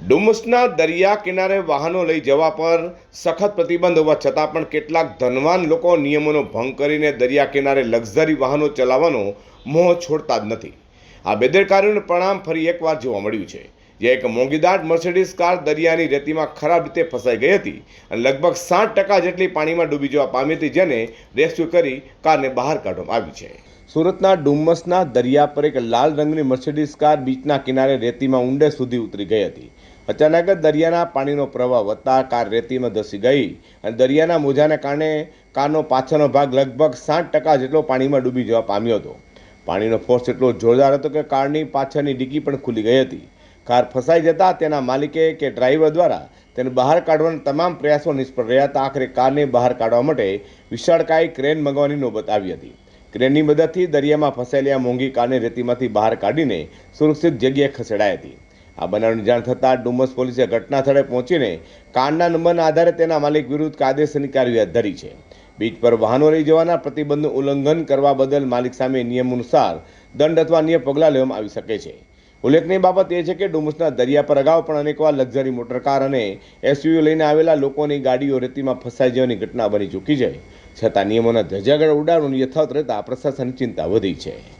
ડુમસના દરિયા કિનારે વાહનો લઈ જવા પર સખત પ્રતિબંધ હોવા છતાં પણ કેટલાક ધનવાન લોકો નિયમોનો ભંગ કરીને દરિયા કિનારે લક્ઝરી વાહનો ચલાવવાનો મોહ છોડતા જ નથી. આ બેદરકારીનું પરિણામ ફરી એકવાર જોવા મળ્યું છે. જે એક મોંઘીદાટ મર્સિડીઝ કાર દરિયાની રેતીમાં ખરાબ રીતે ફસાઈ ગઈ હતી અને લગભગ સાઠ ટકા જેટલી પાણીમાં ડૂબી જવા પામી હતી જેને રેસ્ક્યુ કરી કારને બહાર કાઢવામાં આવી છે. સુરતના ડુમસના દરિયા પર એક લાલ રંગની મર્સિડીઝ કાર બીચના કિનારે રેતીમાં ઊંડે સુધી ઉતરી ગઈ હતી. અચાનક જ દરિયાના પાણીનો પ્રવાહ વધતા કાર રેતીમાં ધસી ગઈ અને દરિયાના મોજાને કારણે કારનો પાછળનો ભાગ લગભગ સાઠ ટકા જેટલો પાણીમાં ડૂબી જવા પામ્યો હતો. પાણીનો ફોર્સ એટલો જોરદાર હતો કે કારની પાછળની ડિક્કી પણ ખુલી ગઈ હતી. કાર ફસાઈ જતા તેના માલિકે કે ડ્રાઈવર દ્વારા તેને બહાર કાઢવાના તમામ પ્રયાસો નિષ્ફળ રહ્યા હતા. આખરે કારને બહાર કાઢવા માટે વિશાળકાય ક્રેન મંગાવવાની નોબત આવી હતી. ક્રેનની મદદથી દરિયામાં ફસાયેલી આ મોંઘી કારને રેતીમાંથી બહાર કાઢીને સુરક્ષિત જગ્યાએ ખસેડાઈ હતી. આ બનાવની જાણ થતાં ડુમસ પોલીસે ઘટના સ્થળે પહોંચીને કારના નંબરના આધારે તેના માલિક વિરુદ્ધ કાયદેસરની કાર્યવાહી હાથ ધરી છે. બીચ પર વાહનો લઈ જવાના પ્રતિબંધનું ઉલ્લંઘન કરવા બદલ માલિક સામે નિયમ અનુસાર દંડ અથવા અન્ય પગલાં લેવામાં આવી શકે છે. ઉલ્લેખનીય બાબત એ છે કે ડુમસના દરિયા પર અગાઉ પણ અનેકવાર લક્ઝરી મોટરકાર અને એસયુવી લઈને આવેલા લોકોની ગાડીઓ રેતીમાં ફસાઈ જવાની ઘટના બની ચૂકી છે. છતાં નિયમોના ધજાગળ ઉડાડવાનું યથાવત રહેતા પ્રશાસનની ચિંતા વધી છે.